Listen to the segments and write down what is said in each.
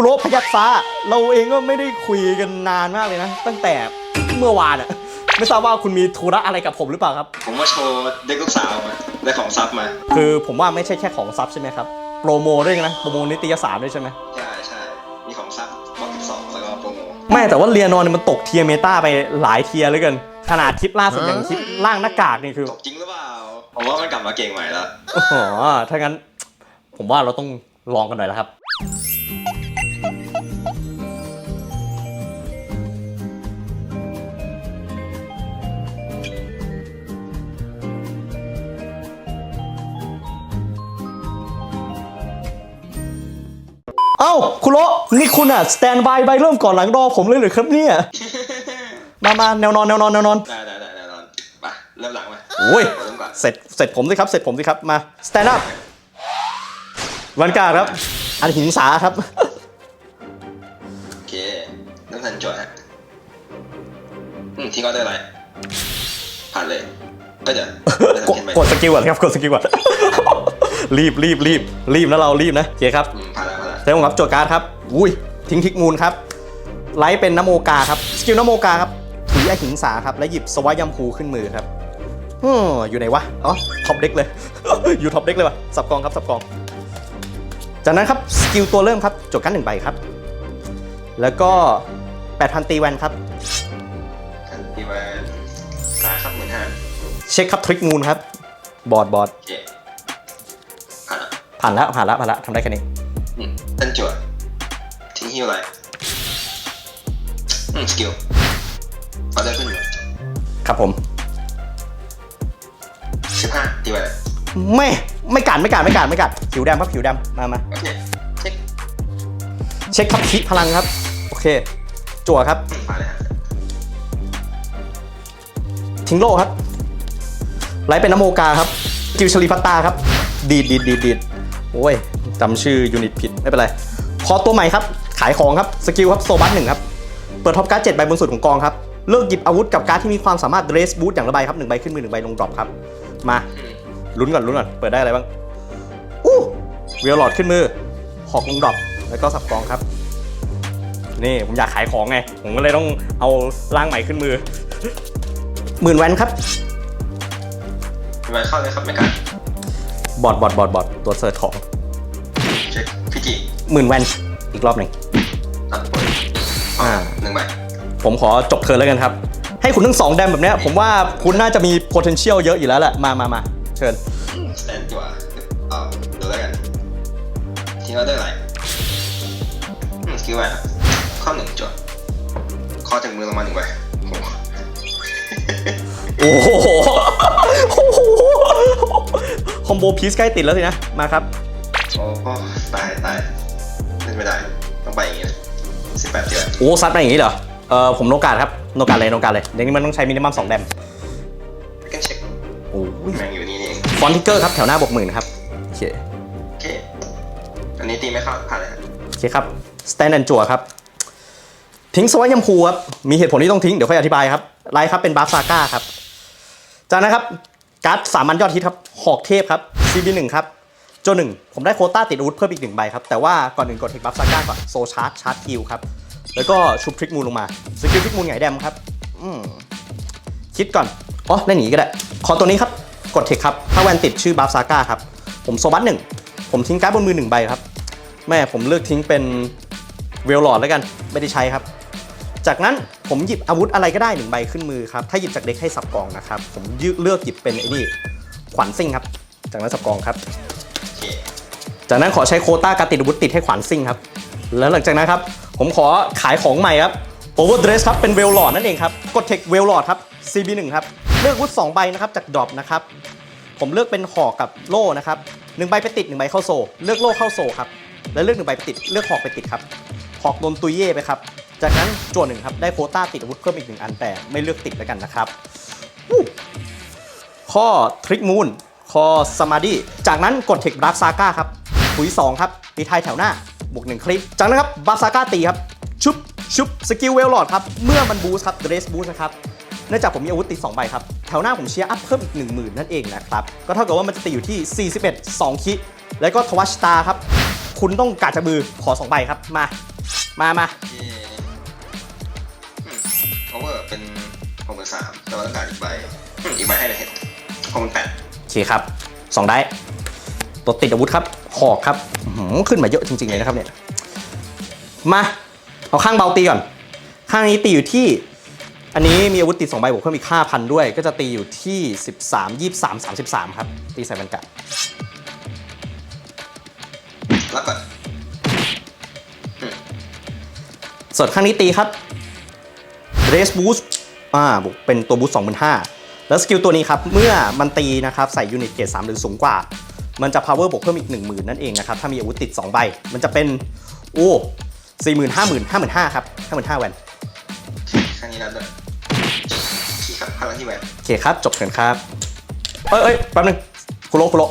คุโรพยักฟ้า เราเองก็ไม่ได้คุยกันนานมากเลยนะ ตั้งแต่เมื่อวานอะไม่ทราบว่าคุณมีธุระอะไรกับผมหรือเปล่าครับ ผมว่าโชว์เด็กลูกสาวมาได้ของซับมา คือผมว่าไม่ใช่แค่ของซับใช่ไหมครับ โปรโมด้วยนะ โปรโมนิตยสารด้วยใช่ไหมใช่ใช่มีของซับบอกสิบสองแล้วก็โปรโมไม่แต่ว่าเรียนอนเนี่ยมันตกเทียร์เมตาไปหลายเทียร์เหลยกันขนาดคลิปล่าสุดอย่างคลิปล่างหน้ากากนี่คือ ตกจริงหรือเปล่า ผมว่ามันกลับมาเก่งใหม่แล้ว โอ้โห ถ้างั้น ผมว่าเราต้องลองกันหน่อยแล้วครับ คุณโรนี่คุณอะสแตนบายใบเริ่มก่อนหลังรอผมเลยเหรือครับเนี่ย มามาแนวนอนแนวนอนแนวนอน ได้ได้ได้แน่นอนไปเริ่มหลังไหมโอ้ย เริ่มก่อนเสร็จเสร็จผมสิครับ เสร็จผมสิครับ มา สแตนด์อัพวันการครับ อันหินสาครับ โอเคเริ่มทันจดฮะอืมทิ้งก็ได้อะไรผ่านเลยก็จะได้กดทำเห็นไหมกดสกิลก่อนครับ กดสกิลก่อน รีบรีบรีบรีบนะเรารีบนะโอเคครับ อืมผ่าน แล้วผ่านแล้วเซลครับโจทย์การ์ดครับ อุ้ยทิ้งทิกมูลครับ ไลท์เป็นนโมกาครับ สกิลนโมกาครับถือไอหิงสาครับ และหยิบสวายัมพูขึ้นมือครับอืมอยู่ไหนวะ อ๋อ ท็อปเด็กเลย อยู่ท็อปเด็กเลยวะสับกองครับสับกอง จากนั้นครับสกิลตัวเริ่มครับโจทย์การ์ดหนึ่งใบครับ แล้วก็ 8,000 ตีแวนครับทันทีว่าขายครับหมื่นห้าเช็คครับทริกมูลครับ บอร์ดบอร์ดโอเคผ่านแล้วผ่านแล้วผ่านแล้วผ่านแล้วทำได้แค่นี้ อืมทันจดทิ้งฮิวอะไรอืมสกิลเอาได้ขึ้นมือครับผมสิบห้าตีไปเลยไม่ไม่กัดไม่กัดไม่กัดไม่กัดผิวดำครับผิวดำมามาโอเคเช็คเช็คครับคิพลังครับ โอเค จั่วครับ อืมผ่านเลยฮะทิ้งโล่ครับไลท์เป็นนโมกาครับ กิวชลีพัตตาครับ ดีดดีดดีดดีดโอ้ย จำชื่อยูนิตผิดไม่เป็นไรคอตัวใหม่ครับ ขายของครับสกิลครับโซบัสหนึ่งครับ เปิดท็อปการ์ดเจ็ดใบบนสุดของกองครับ เลิกหยิบอาวุธกับการ์ดที่มีความสามารถเดรสบูทอย่างละใบครับหนึ่งใบขึ้นมือหนึ่งใบลงดรอปครับ มาอืมลุ้นก่อนลุ้นก่อนเปิดได้อะไรบ้างอู้เวลลอดขึ้นมือหอกลงดรอปแล้วก็สับกองครับ นี่ผมอยากขายของไง ผมก็เลยต้องเอาร่างใหม่ขึ้นมือหมื่นแวนครับไปเข้าเลยครับไม่กันบอดบอดบอดบอดตัวเสิร์ชของเช็คพี่จีหมื่นแวนอีกรอบหนึ่งตัดปล่อยอ่าหนึ่งใบผมขอจบเทิร์นแล้วกันครับ ให้คุณทั้งสองแดมแบบเนี้ยผมว่าคุณน่าจะมี potential เยอะอยู่แล้วแหละมามามาเชิญสแตนจั่วเอาดูแล้วกันทิ้งเอาได้ไรอืมสกิลแหวนครับข้อหนึ่งจั่วข้อจากมือลงมาหนึ่งใบโอ้โหโอ้โหโอ้โหคอมโบพีซใกล้ติดแล้วสินะ มาครับโอ้ สิบแปดเดือนโอ้ซัดมาอย่างนี้เหรอ เออผมโนกาดครับ โนกาดเลยโนกาดเลยเดี๋ยวนี้มันต้องใช้มินิมัมสองแดมกันเช็คโอ้ยแม่งอยู่นี่นี่เองฟอนติเกอร์ครับ แถวหน้าบวกหมื่นครับ โอเค โอเค อันนี้ตีไม่เข้าผ่านเลยฮะโอเคครับ สแตนด์แอนจั่วครับ ทิ้งสวายยมพูครับ มีเหตุผลที่ต้องทิ้ง เดี๋ยวค่อยอธิบายครับ ไลท์ครับเป็นบาร์ซาก้าครับ จากนั้นครับ การ์ดสามัญยอดฮิตครับ หอกเทพครับ CB1 ครับ โจหนึ่งผมได้โคต้าติดอาวุธเพิ่มอีกหนึ่งใบครับ แต่ว่าก่อนอื่นกดเทคบัฟซาก้าก่อนโซชาร์จชาร์จคิวครับ แล้วก็ชุบทริกมูลลงมาสกิลทริกมูลไงแดมครับอืมคิดก่อนอ๋อได้หนีก็ได้ขอตัวนี้ครับกดเทคครับถ้าแวนติดชื่อบัฟซาก้าครับ ผมโซบัสหนึ่งผมทิ้งการ์ดบนมือหนึ่งใบครับ แม่ผมเลือกทิ้งเป็นเวลลอดแล้วกันไม่ได้ใช้ครับ จากนั้นผมหยิบอาวุธอะไรก็ได้หนึ่งใบขึ้นมือครับ ถ้าหยิบจากเด็กให้สับกองนะครับ ผมเลือกหยิบเป็นไอ้นี่ขวัญซิ่งครับ จากนั้นสับกองครับ จากนั้นขอใช้โคต้าการติดอาวุธติดให้ขวัญซิ่งครับ แล้วหลังจากนั้นครับ ผมขอขายของใหม่ครับ Overdress ครับ เป็นเวลลอดนั่นเองครับ กดเทคเวลลอดครับ CB1 ครับ เลือกวุธ2ใบนะครับจากดรอปนะครับ ผมเลือกเป็นหอกกับโล่นะครับหนึ่งใบไปติดหนึ่งใบเข้าโซ เลือกโล่เข้าโซครับ แล้วเลือกหนึ่งใบไปติด เลือกหอกไปติดครับ หอกโดนตุยเย่ไปครับ จากนั้นจวนหนึ่งครับ ได้โคต้าติดอาวุธเพิ่มอีกหนึ่งอันแต่ไม่เลือกติดแล้วกันนะครับ ข้อทริกมูนข้อสมาดี้จากนั้นกดเทคบลักซาก้าครับ ถุย 2 ครับตีไทายแถวหน้าบวกหนึ่งคลิปจากนั้นครับบาซาก้าตีครับชุบชุบสกิลเวลลอดครับเมื่อมันบูสครับเดรสบูสนะครับเนื่องจากผมมีอาวุธติด2ใบครับแถวหน้าผมเชียร์อัพเพิ่มอีก 1 0,000 นั่นเองนะครับก็เท่ากับว่ามันจะตีอยู่ที่ 41 2 คิแล้วก็ทวัชตาครับ คุณต้องการจะมือขอสองใบครับมา มามาโอเคโอเวอร์เป็นหกหมื่นสามแต่ว่าต้องการอีกใบอืมอีกใบให้เลยเห็นหกหมื่นแปดโอเคครับสองได้ ตัวติดอาวุธครับหอกครับอื้อหือขึ้นมาเยอะจริง ๆ เลยนะครับเนี่ยมาเอาข้างเบาตีก่อน ข้างนี้ตีอยู่ที่ อันนี้มีอาวุธติด2ใบบวกเพิ่มอีก5,000 ด้วย ก็จะตีอยู่ที่ 13 23 33 ครับ ตีใส่บรรกะรับก่อนส่วนข้างนี้ตีครับ Race Boost อ่าบวกเป็นตัวบูสต์25,000แล้วสกิลตัวนี้ครับ เมื่อมันตีนะครับ ใส่ยูนิตเกรด3หรือสูงกว่า มันจะ power บวกเพิ่มอีก 10,000 นั่นเองนะครับ ถ้ามีอาวุธติด 2 ใบ มันจะเป็น โอ้40,000 50,000 55,000ครับ55,000แวนข้างนี้รับด้วยขี่ครับพลังที่แหวนโอเคครับ จบเถินครับ เอ้ยเอ้ยแป๊บนึงคุโรคุโร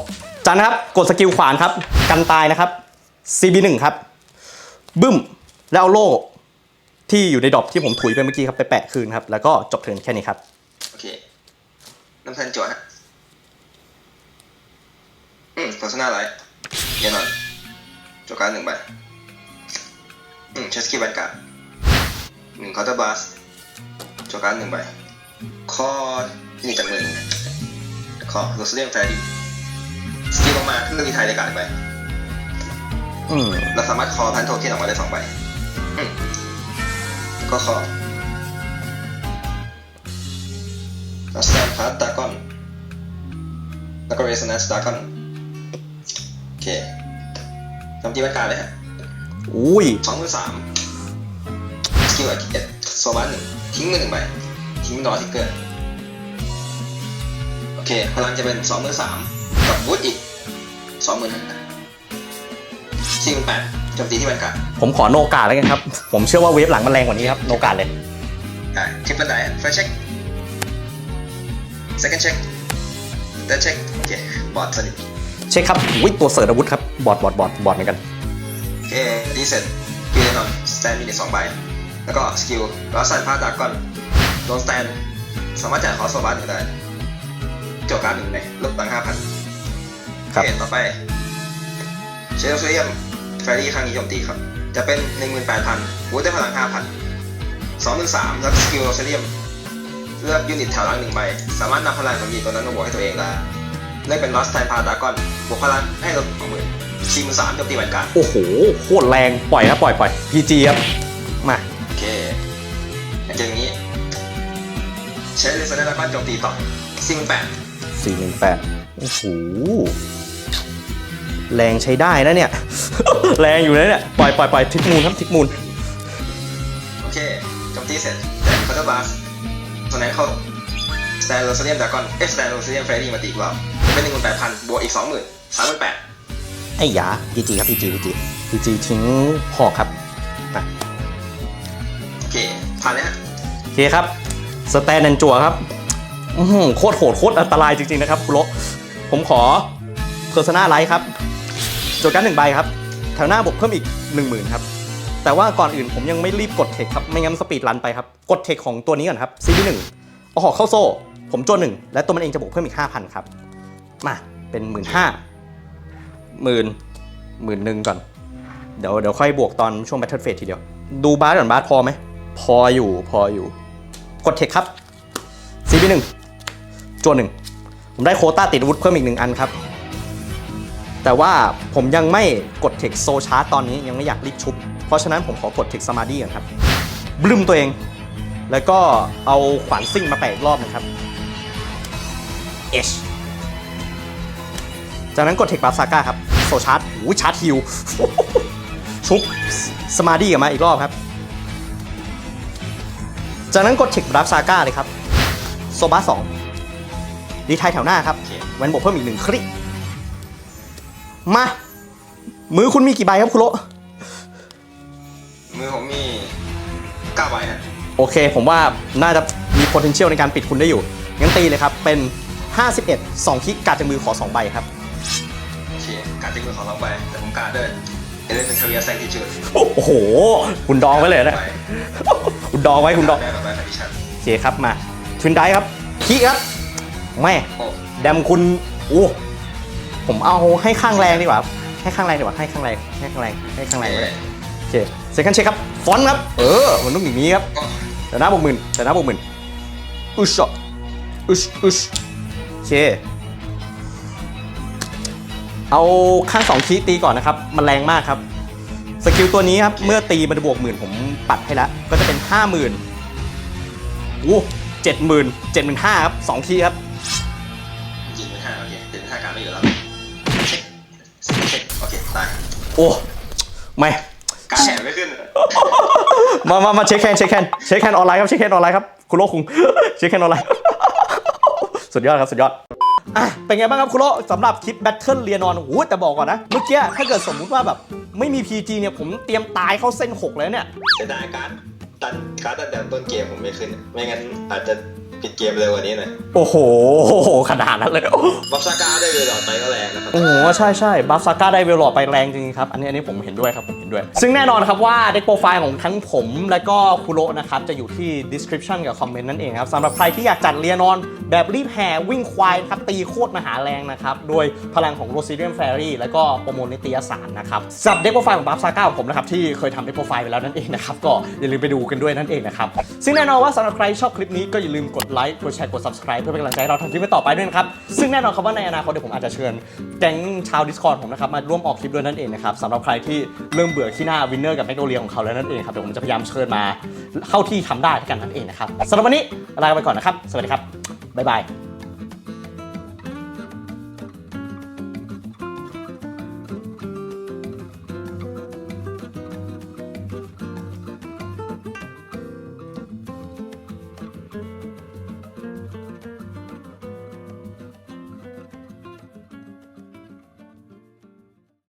จันนะครับ กดสกิลขวานครับ กันตายนะครับ CB1 ครับ บึ้ม แล้วเอาโล่ที่อยู่ในดรอปที่ผมถุยไปเมื่อกี้ครับไปแปะคืนครับ แล้วก็จบเทิร์นแค่นี้ครับ โอเค น้ำเพันจั่วฮะ อืมโฆษณาอะไรเยนอนจั่วการหนึ่งใบอืมเชสกี้แวนการ์ดหนึ่งคอร์เตอร์บาสจั่วการหนึ่งใบคอนี่จากมือคอโรสเลียมแฟร์ดี้สกิลลงมาเลือกรีไทยในการดไปอืมเราสามารถคอพันโทเค็นออกมาได้สองใบอืมก็คอแล้วสแตนพาร์ตดากอนแล้วก็เรสเนสดากอน อเคทำที่วัดการเลยฮะอุ้ยสองมือสามสกิลอะเอ็ดโซบันหนึ่งทิ้งมือหนึ่งใบทิ้งมือดอทิกเกอร์โอเคพลังจะเป็นสองมือสามกับวูดอีกสองมือห้าสี่มือแปดโจมตีที่แวนการ์ดผมขอโนกาแล้วกันครับ ผมเชื่อว่าเวฟหลังมันแรงกว่านี้ครับ โนกาเลยได้ทริปเปิลได้เฟิร์สเช็ค second check third check โอเคบอดสนิท เช็คครับอุ้ยตัวเสิร์ชอาวุธครับ บอดบอดบอดบอดเหมือนกันโอเคดีเสร็จกิลเลนอนสแตนมีในสองใบ แล้วก็สกิลรัสซันพาดากอนโดนสแตน สามารถจ่ายคอสโซบาร์หนึ่งได้โจทย์การดหนึ่งเลยลบตังห้าพันครับโอเคต่อไป เชลซียมแฟรี่ครั้งนี้โจมตีครับ จะเป็นหนึ่งหมื่นแปดพันวูดได้พลังห้าพันสองหมื่นสามแล้วก็สกิลเซเลียม เลือกยูนิตแถวหลังหนึ่งใบ สามารถนำพลังของยูนิตตัวนั้นมาบวกให้ตัวเองได้ เลือกเป็นลอสไทพาดากอนบวกพลังให้ลดสองหมื่นสี่หมื่นสามโจมตีเหมือนกันโอ้โหโคตรแรงปล่อยครับปล่อยปล่อย PG ครับมาโอเคหลังจากนี้ ใช้เลเซอร์ดากอนโจมตีต่อสี่หมื่นแปด418โอ้โหแรงใช้ได้นะเนี่ย แรงอยู่นะเนี่ยปล่อยปล่อยปล่อยทิกมูลครับทิกมูลโอเคโจมตีเสร็จแต่คอร์เตอร์บาสตอนนั้นเข้าส แตนโรเซเลียมดากอนเอสแตนโรเซเลียมเฟรดี้มาตีกว่าเป็นหนึ่งหมื่นแปดพันบวกอีกสองหมื่นสามหมื่นแปดไอ้ยา PG ครับ PG PG PG ทิ้งหอกครับอะโอเคผ่านเลยฮะโอเคครับสแตนแอนจัวครับอื้อหือโคตรโหดโคตรอันตรายจริงๆนะครับคุโรผมขอเพอร์ซนาไลท์ครับโจทย์การดหนึ่งใบครับแถวหน้าบวกเพิ่มอีก 10,000ครับแต่ว่าก่อนอื่นผมยังไม่รีบกดเทคครับไม่งั้นสปีดรันไปครับกดเทคของตัวนี้ก่อนครับ CB1 เอาหอกเข้าโซ่ ผมโจนหนึ่งและตัวมันเองจะบวกเพิ่มอีก5,000ครับ มาเป็น1 5 0 0 0หมื่นหมื่นหนึ่งก่อน เดี๋ยวเดี๋ยวค่อยบวกตอนช่วง Battle Phase ทีเดียว ดูบาสก่อนบาสพอไหม พออยู่พออยู่ กดเทคครับ CB1 จวนหนึ่งผมได้โคต้าติดอาวุธเพิ่มอีกหนึ่งอันครับ แต่ว่าผมยังไม่กดเทคโซชาร์ตตอนนี้ยังไม่อยากรีบชุบ เพราะฉะนั้นผมขอกดเทคสมาดี้ก่อนครับบลืมตัวเอง แล้วก็เอาขวานซิ่งมาแปะอีกรอบนึงครับ H จากนั้นกดเทคบาซาก้าครับ โซชาร์ตโอ้ยชาร์จฮิว ชุบสมาดี้กลับมาอีกรอบครับ จากนั้นกดเทคบราฟซาก้าเลยครับ โซบาสองดีไทายแถวหน้าครับโอเคแวนบวกเพิ่มอีกหนึ่งคริมา มือคุณมีกี่ใบครับคุณโรมือผมมีเก้าใบฮะโอเค ผมว่าน่าจะมี potential ในการปิดคุณได้อยู่ งั้นตีเลยครับ เป็น 51 2คลิกการดจากมือขอ 2 ใบครับ โอเคการจิ้มมือของสองใบแต่ผมการดด้วยเอเลนเทเรียแซงติจูดโอ้โห คุณดองไว้เลยนะ คุณดองไว้คุณดองได้แบบใบคอนดิชั่นโอเคครับมาทวินไดครับคีครับแม่โอ้แดมคุณโอ้ผมเอาให้ข้างแรงดีกว่าให้ให้ข้างแรงดีกว่าให้ข้างแรงให้ข้างแรงให้ข้างแรงเลยโอเคเซคันเช็คครับฟอนต์ครับเออมันต้องอย่างนี้ครับก็แต่หน้าบวกหมื่นแต่หน้าบวกหมื่นอุชอะอุชอุชโอ เค เอาข้างสองคีย์ตีก่อนนะครับ มันแรงมากครับ สกิลตัวนี้ครับ เมื่อตีมันจะบวกหมื่นผมปัดให้แล้ว ก็จะเป็นห้าหมื่นโอ้เจ็ดหมื่นเจ็ดหมื่นห้าครับสองคีย์ครับยิงเป็นห้าโอเคเป็นห้าการไม่อยู่แล้วเช็คเช็คโอเคตายโอ้ไม่การแขนไม่ขึ้น มามามาเช็คแคนเช็คแคนเช็คแคนออนไลน์ครับ เช็คแคนออนไลน์ครับ คุณโลคุง เช็คแคนออนไลน์ สุดยอดครับสุดยอดอะเป็นไงบ้างครับคุณโลสำหรับคลิปแบทเทิลเรียนอนโอ้โหแต่บอกก่อนนะ เมื่อกี้ถ้าเกิดสมมุติว่าแบบไม่มี PG เนี่ยผมเตรียมตายเข้าเส้น6เลยเนี่ยเสียดายการ์ดตันการ์ดตันแต่ต้นเกมผมไม่ขึ้น ไม่งั้นอาจจะปิดเกมเร็วกว่านี้หน่อยโอ้โหขนาดนั้นเลยบัฟซาก้าได้เลยหลอดไปก็แรงนะครับโอ้โหใช่ใช่บัฟซาก้าได้เวลลอดไปแรงจริงๆครับ อันนี้อันนี้ผมเห็นด้วยครับผมเห็นด้วย ซึ่งแน่นอนครับว่าเด็กโปรไฟล์ของทั้งผมและก็คุโระนะครับ จะอยู่ที่ description กับคอมเมนต์นั่นเองครับสำหรับใครที่อยากจัดเรียนอนแบบรีบแห่วิ่งควายครับตีโคตรมหาแรงนะครับ โดยพลังของโรซิเดียมแฟรี่และก็โปรโมนิตยสารนะครับสับเด็กโปรไฟล์ของบัฟซาก้าของผมนะครับที่เคยทำเด็กโปรไฟล์ไปแล้วนั่นเองนะครับก็อย่าลืมไปดูกันด้วยนั่นเองนะครับซึ่งแน่นอนว่าสำหรับใครชอบคลิปนี้ก็อย่าลืมกดไลค์กดแชร์กด subscribe เพื่อเป็นกำลังใจเราทำคลิปต่อไปด้วยนะครับซึ่งแน่นอนครับว่าในอนาคตเดี๋ยวผมอาจจะเชิญแก๊งชาว Discord ผมนะครับมาร่วมออกคลิปด้วยนั่นเองนะครับสำหรับใครที่เริ่มเบื่อขี้หน้าวินเนอร์กับแมกโนเลียของเขาแล้วนั่นเองครับเดี๋ยวผมจะพยายามเชิญมาเข้าที่ทำได้กันนั่นเองนะครับสำหรับวันนี้ลาไปก่อนนะครับ สวัสดีครับ บ๊ายบาย